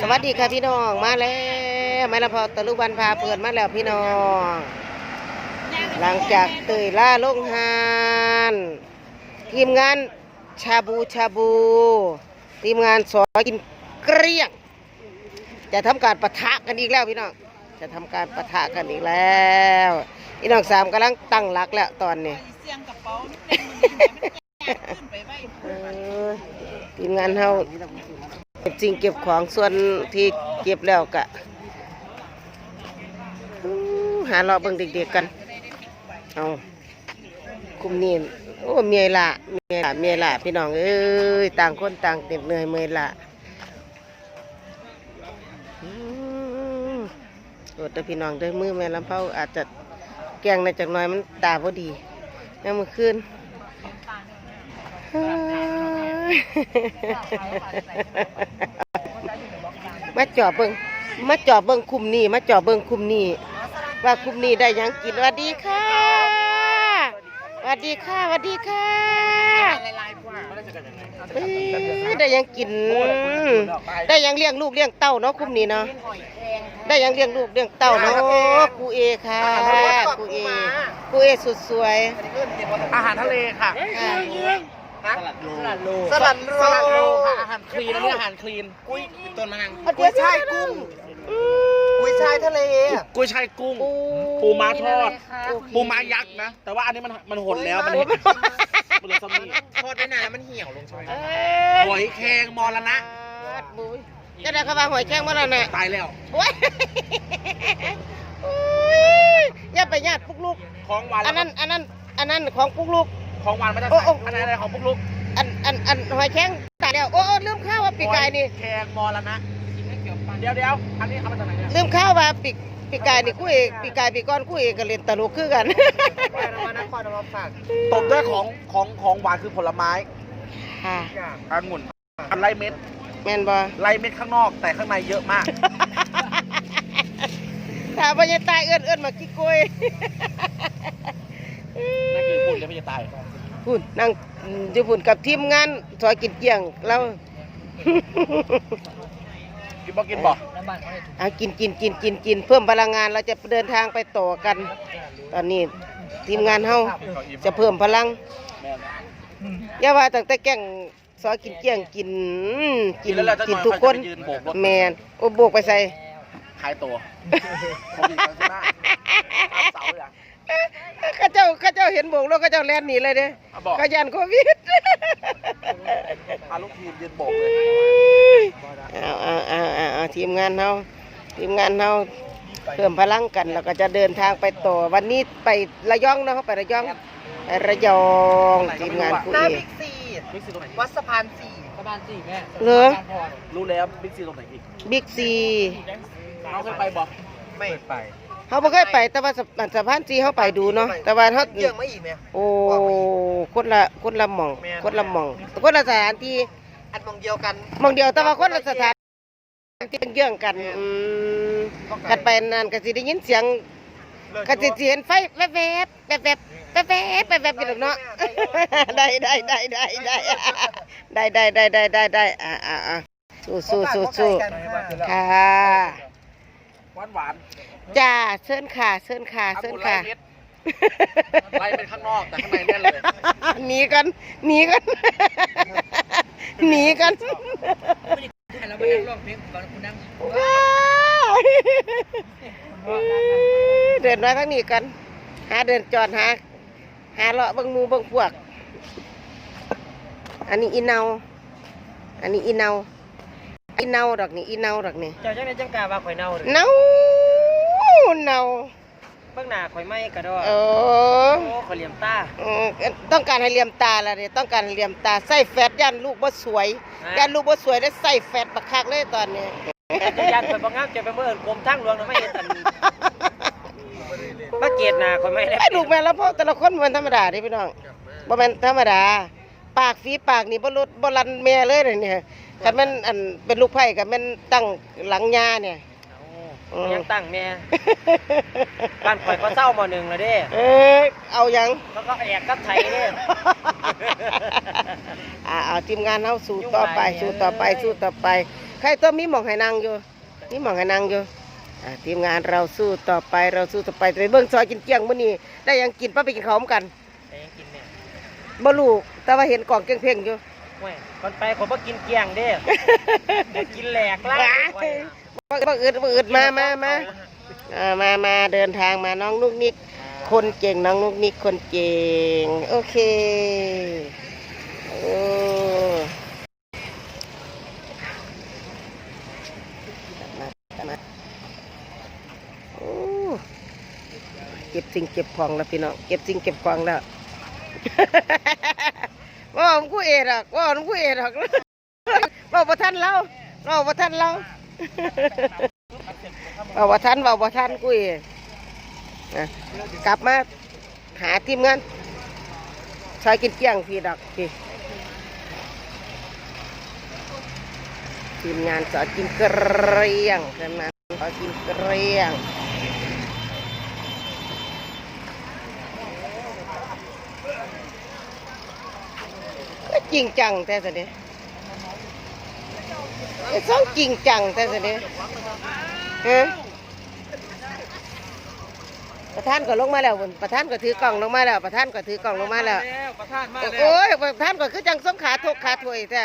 สวัสดีค่ะพี่น้องมาแล้วไม่ละพอตะลุวันพาเปิดมาแล้วพี่น้อง หลังจากเตยล่าลงหานทีมงานชาบูชาบู ทีมงานสอกินเกลี้ยง จะทำการปะทะกันอีกแล้วพี่น้องจะทำการปะทะกันอีกแล้วพี่น้องสามกำลังตั้งหลักแล้วตอนนี้เสียงกระเป๋านี่เป็นมันนี่มันแยกขึ้นไปไว้เออทีมงานเฮา เก็บสิ่งเก็บของส่วนที่เก็บแล้วกะหาเราเบิ่งเด็กๆกัน เอาคุมนี่โอ้เมียละเมียละเมียละพี่น้องเอ้ยต่างคนต่างเต็มเหนื่อยเมื่อยละโอดเด้อพี่น้องด้อมือแม่ลำเผาอาจจะแกงในจากน้อยมันตาพอดีแม่เมื่อคืน มาจอบเบิงมาจอบเบิงคุมนี่มาจอบเบิงคุมนี่ว่าคุมนี่ได้หยังกินสวัสดีค่ะสวัสดีค่ะสวัสดีค่ะเอ้ยได้หยังกิน ได้หยังเลี้ยงลูกเลี้ยงเต้าเนาะคุมนี่เนาะได้หยังเลี้ยงลูกเลี้ยงเต้าเนาะครูเอค่ะครูเอครูเอสุดสวยอาหารทะเลค่ะ ค่ะสลัดโลสลัดโลสลัดโลสลัดโลค่ะอาหารคลีนอันนี้อาหารคลีนกุ้ยต้นมะนางกุ้ยช่ายกุ้งกุ้ยช่ายทะเลกุ้ยช่ายกุ้งปูปูม้าทอด ปูม้ายักษ์นะ แต่ว่าอันนี้มันมันหดแล้วมันเห็นมันเลยสมีทอดได้นานแล้วมันเหี่ยวลงใช่ไหมเอ้หอยแครงมรณะบุ้ยจะได้เข้ามาหอยแข้งมาแล้วน่ะตายแล้วโอ้ยโอ้ยอย่าไปญาติปุกลูกของหวานอันนั้นอันนั้นอันนั้นของปุกลูก ของหวานไม่ได้โอ้ใส่โอ้อันไหนอะไรของพวกลูกอันอันอันหอยแข้งตายแล้วโอ้โอ้ลืมข้าวว่าปีกไก่นี่หอยแครงมรณะเดี๋ยวเดี๋ยวอันนี้เอามาจากไหนเนี่ยลืมข้าวว่าปีกปีกไก่นี่กูเอกปีกไก่ปีกก้อนกูเอกก็เล่นตลกคือกันตบด้วยของของของหวานคือผลไม้ค่ะองุ่นไล่เม็ดแม่นบ่ไล่เม็ดข้างนอกแต่ข้างในเยอะมากถามว่าจะตายเอื้อนเอื้อนมากี่กล้วยนั่นคือพูดแล้วไม่จะตาย พูดนั่งอยู่พุ่นกับทีมงานซอยกินเกียงเรา กินบ่กินบ่เอากินกินกินกินกินเพิ่มพลังงานเราจะเดินทางไปต่อกัน ตอนนี้ทีมงานเฮาจะเพิ่มพลังอย่าว่าตั้งแต่แก่งซอยกินเกียงกินกินแล้วเราจะกินทุกคนยืนโบกรถแมนโอ้โบกไปใส่ขายตัวผมมีความชนะเสาเลยอะ ข้าเจ้าข้าเจ้าเห็นโบกแล้วข้าเจ้าแล่นหนีเลยเด้เอาบอกข้ายันโควิด พาลูกทีมยืนโบกเลยเอาเอาเอาเอาเอาทีมงานเฮาทีมงานเฮาเพิ่มพลังกันแล้วก็จะเดินทางไปต่อวันนี้ไประยองเนาะเขาไประยองไประยองทีมงานผู้หน้าเอบิ๊กซีบิ๊กซีตรงไหนวัดสะพานสี่สะพานสี่แม่เหรอรู้แล้วบิ๊กซีตรงไหนอีกบิ๊กซีน้องเคยไปบ่ไม่ไป เขาบ่เคยไปแต่ว่าสะสะพานซีเขาไปดูเนาะแต่ว่าเขาเยอะมาอีกไหม โอ้คนละคนละหม่องแม่น คนละหม่องคนละสถานที่อันมองเดียวกัน หม่องเดียวแต่ว่าคนละสถานที่เยื่องกันอืมกันไปนานก็สิได้ยินเสียงก็จะเห็นไฟแวบๆแวบๆแวบๆแวบๆแวบๆอยู่หรอกเนาะ ได้ได้ได้ได้ได้ได้ได้ได้ได้ได้ได้อ่าอ่าอ่าสู้สู้สู้สู้ ค่ะ หวานหวานจ้าเชิญค่ะเชิญค่ะเชิญค่ะไล่เม็ดไล่เป็นข้างนอกแต่ข้างในแน่นเลยหนีกันหนีกันหนีกันแล้วมานั่งร้องเพลงก่อนคุณนั่งว้าวเดินมาทางนี้กันหาเดินจอดหาหาเลาะเบิ่งหมูเบิ่งพวก อันนี้อีเนา อันนี้อีเนา อีเนาดอกนี่อีเนาดอกนี่เจ้าจังได๋จังกล้าว่าข่อยเน่าหรือเนาเนาเบิ่งหน้าข่อยไหม่กระดอโอ้โอ้ข่อยเหลี่ยมตาเออต้องการให้เหลี่ยมตาละเนี่ยต้องการให้เหลี่ยมตาใส่แฟตยันลูกบ่สวยฮะยันลูกบ่สวยได้ใส่แฟตบักคักเลยตอนนี้จะยันข่อยบ่งามจะไปเมื่อเอิ้นกรมทางหลวงน่ะไม่เห็นอันมาเกตหน้าข่อยไม่ได้ไอ้ลูกแม่แล้วพ่อแต่ละคนมันธรรมดาเดิพี่น้องบ่แม่นธรรมดา ปากฝีปากนี่บ่ลดบ่ลันแม่เลยเด้อเนี่ย คันแม่นอันเป็นลูกไผ่ก็แม่นตั้งหลังยาเนี่ยอืม ยังตั้งแม่บ้านข่อยก็เศร้ามาหนึ่งแล้วเด้เอ้ยเอาหยังเขาก็แอกกับไทยเด้ อ่าเอาทีมงานเฮาสู้ต่อไปสู้ต่อไปสู้ต่อไป ใครตัวมีหมองให้นางอยู่มีหมองให้นางอยู่อ่าทีมงานเราสู้ต่อไปเราสู้ต่อไปไปเบิ่งซอยกินเกลี้ยงมื้อนี้ได้หยังกินป้าไปกินข้าวพร้อมกันแต่ยังกินเนี่ยบ่รู้แต่ว่าเห็นกล่องเพ่งๆอยู่ แหว่ก่อนไปผมบ่กินเกลียงเด้เดี๋ยวกินแหลกล่างไว้บ่อึดบ่อึดมามามาอ่ามามาเดินทางมาน้องนุกนิก คนเก่งน้องนุกนิกคนเก่ง โอเคโอ้มามาโอ้เก็บสิ่งเก็บของแล้วพี่น้องเก็บสิ่งเก็บของแล้ว ว่าผมกูเอดหรอกว่าผมกูเอ็ดหรอกว่าประทันเราว่าประทันเราว่าประทันว่าประทันกูเอดอะกลับมาหาทีมงานชายกินเกี้ยงพี่ดอกพี่ทีมงานสอนกินเกรียงทีมงานสอนกินเกรียง จริงจังแต่สิเนี่ยไอ้สองจริงจังแต่สิเนี่ยฮะประธานก็ลงมาแล้วพุ่นประธานก็ถือกล่องลงมาแล้วประธานก็ถือกล่องลงมาแล้วประธานมาแล้วโอ้ยประธานก็คือจังสงขาทกขาถวยแท้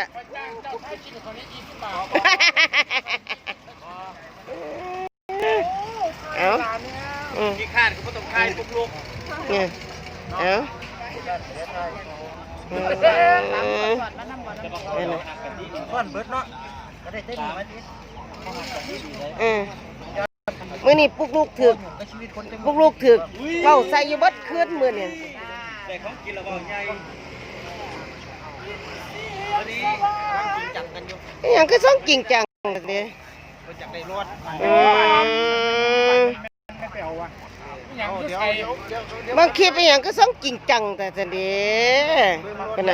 เอาอืมขี้ข้านก็ไม่ต้องคายทุกลูกเนี่ยเอาอืมนั่นน่ะ ก่อนเบิดเนาะก็ได้เต้นมาทีอืมมื่อนี้ปลุกลูกถึกปุกลูกถึกเป้าใส่อยู่บัดคืนมื่อนี่แต่ของกินแล้วบอกใหญ่ตอนนี้จริงจังกันอยู่อหย่างก็ส่องจริงจังเลยมันจากในรอืม ไม่ไปเอาวะ อย่างเดี๋ยวเดี๋ยวเดี๋ยวเดี๋ยวบางคลิปอหย่างก็ส่องจริงจังแต่จะเด้เป็นไง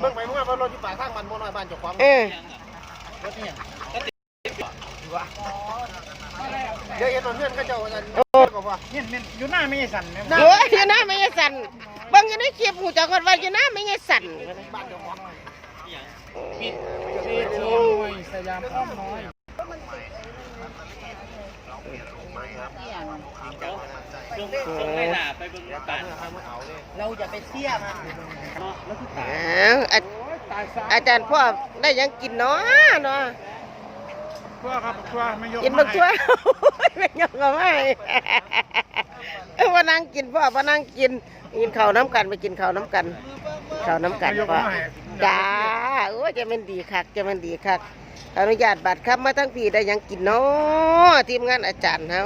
เบิ่งไปเมื่อว่ารถอยู่ป่าข้างบ้านบ่น้อยบ้านเจ้าของเออรถเนี่ยเดี๋ยวเห็นตอนเพื่อนก็เจ้ากันโอ้ก็ว่าเห็นเห็นอยู่หน้าไม่ใช่สันเนี่ยโอ้ยอยู่หน้าไม่ใช่สั่นเบางอยู่ในคลิปหูจักคนว่าอยู่หน้าไม่ใช่สั่นบ้านเจ้าของสยามอ้อมน้อย เราอย่าไปเที่ยมันอ้าวอาอาจารย์พ่อได้หยังกินเนาะเนาะทั่วครับทั่วไม่ยกกินบักทั่วไม่ยอมก็ไม่เออว่านั่งกินพ่อว่านั่งกินกินข้าวน้ำกันไปกินข้าวน้ำกันข้าวน้ำกันพ่อจ้าโอ้ยจะเป็นดีคักจะเป็นดีคักอนุญาตบัตรครับมาทั้งพี่ได้หยังกินเนาะทีมงานอาจารย์เฮา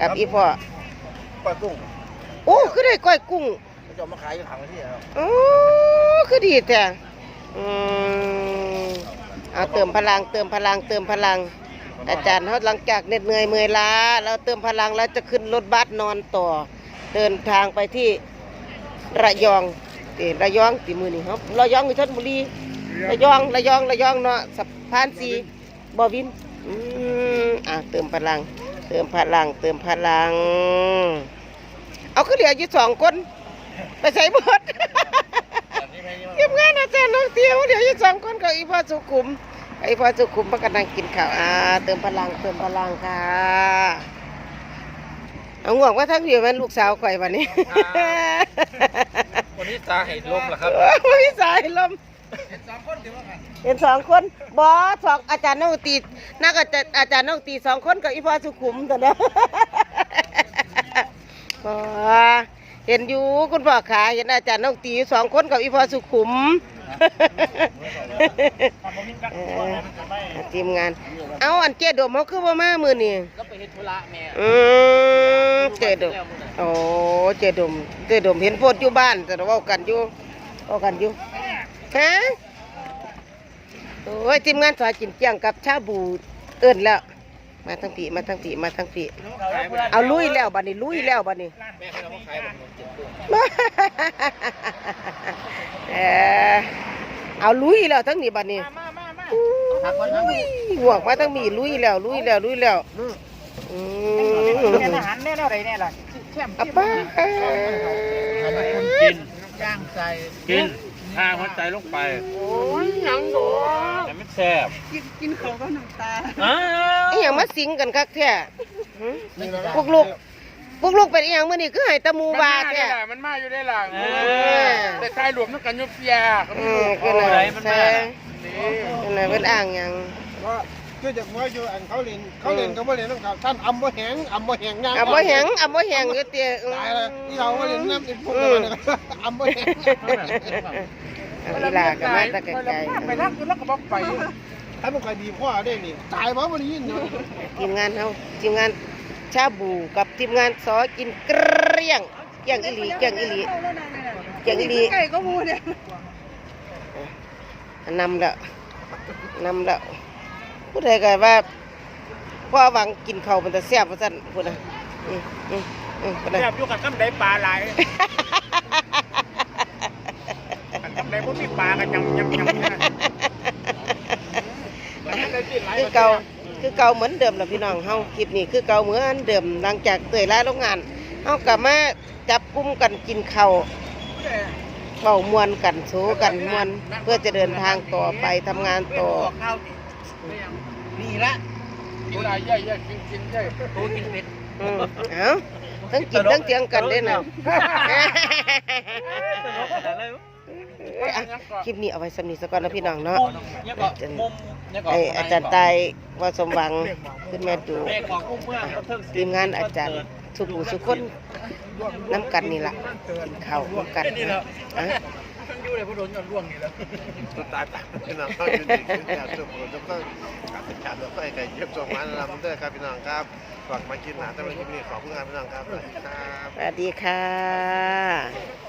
กับอีพ่อ ปลากุ้งโอ้คือได้ก้อยกุ้งเจ้ามาขายอยู่ถังที่แล้วโอ้คือดีแต่อืมเอาเติมพลังเติมพลังเติมพลัง อาจารย์เขาหลังจากเหน็ดเหนื่อยเมื่อยล้าเราเติมพลังแล้วจะขึ้นรถบัสนอนต่อ เดินทางไปที่ระยองเออระยองตีมือนี่ครับระยองอยู่ชลบุรีระยองระยองระยองเนาะสะพานสีบอวินอืมอ่าเติมพลัง เติมพลังเติมพลัง เอาขึ้นเหลืออยู่สองคน ไปใส่บดทีมงานอาจารย์น้องเตียวเดี๋ยวอยู่สองคนกับอีพ่อสุขุมอีพ่อสุขุมพักกันนั่งกินข้าวอ่าเติมพลังเติมพลังค่ะเอาง่วงว่าทั้งเดียวมันลูกสาวข่อยวันนี้วันนี้ตาเห็นลมเหรอครับวันนี้สายลมสองคนเดี๋ยวว่ากันเห็นสองคนบอสองอาจารย์น้องตีนักอาจารย์อาจารย์น้องตีสองคนกับอีพ่อสุขุมแต่เนาะ บอเห็นอยู่คุณพ่อขาเห็นอาจารย์น้องตีอยู่สองคนกับอีพ่อสุขุมเออทีมงาน เอาอันเจดมเขาคือว่ามามือนี่ก็ไปเฮ็ดธุระแม่อืมเจดมโอ้เจดมเจดมเห็นโพดอยู่บ้านแต่เราเว้ากันอยู่เว้ากันอยู่ฮะโอ้ยทีมงานสอยกินเจียงกับชาบูเอิ้นแล้ว มาทั้งปีมาทั้งปีมาทั้งปีเอาลุยแล้วบัดนี้ลุยแล้วบัดนี้แม่ให้เรามาขายผมเจ็ดตัวเออเอาลุยแล้วทั้งนี้บัดนี้มามามาอุ้ยห่วงมาทั้งมีลุยแล้วลุยแล้วลุยแล้วอืมอาหารแน่แน่ไรแน่ล่ะแช่มอาป้าคนกินย่างใส่กินทาหัวใจลงไปโอ้ยหยังโด แต่มันแซ่บกินกินเขาก็น้ำตาอ้าวอีหยังมาสิงกันคักแท้หึพวกลูกพวกลูกเป็นอีหยังมื้อนี้คือให้แตะมูบาแท้ มันมาอยู่ได้หลังเออ แต่ชายรวมต้องกันยุบยาอืมคือน่ะอะไรมันมาแซ่คือน่ะเพิ่นอ้างหยังว่าคือจากว่าอยู่อันเขาเล่นเขาเล่นเขาบ่เล่นต้องครับท่านอำบ่แหงอำบ่แหงย่างอะบ่แหงอะบ่แหงอยู่เตี้ยอืมตายแล้วที่เราบ่เล่นน้ำอีกพวกนั้นนะครับอำบ่แหง อะอีหลาก็มาแตะไกลไปนั่งกันแล้วก็บอกไปถ้ามันใครดีพ่อได้นี่ตายบ่บ่ได้ยินเนาะๆทีมงานเฮาทีมงานชาบูกับทีมงานซอกินเกลี้ยงเกลี้ยงอีหลีเกลี้ยงอีหลีเกลี้ยงอีหลีไก่ก็มูเนี่ยนำแล้วนำแล้วผู้ใดก็ว่าพ่อหวังกินข้าวมันจะแซ่บว่าซั่นพุ่นน่ะอืมอืมอืมพุ่นน่ะแซ่บอยู่กับคำใดปลาไหลคำ ใดพวกมีปลากันยำยำยำคือเก่าคือเก่าเหมือนเดิมแหละพี่น้องเฮาคลิปนี้คือเก่าเหมือนเดิมหลังจากเตยลาโรงงานเฮากลับมาจับกลุ่มกันกินข้าวเบามวนกันโซกันมวนเพื่อจะเดินทางต่อไปทำงานต่อนี่ละเวลาใหญ่ใหญ่กินกินใหญ่โอ้กินเผ็ดอืมเอ้าทั้งกินทั้งเถียงกันเด้น่ะ อะคลิปนี้เอาไว้สำนีสก่อนนะพี่น้องเนาะไออาจารย์ตายว่าสมหวังขึ้นแม่ดูทีมงานอาจารย์สุขุสุคนน้ำกันนี่ล่ะกินข้าวน้ำกันนะอะอยู่เลยผู้โดนย้อนร่วงนี่แหละตายตายพี่น้องเขาอยู่ดีขึ้นแล้วทุกคนทุกคนกลับไปชาร์จรถไฟไก่เย็บส่งมาแล้วเราเด้อครับพี่น้องครับฝากมากินหนาแต่วันนี้ขอบคุณครับพี่น้องครับสวัสดีครับสวัสดีค่ะ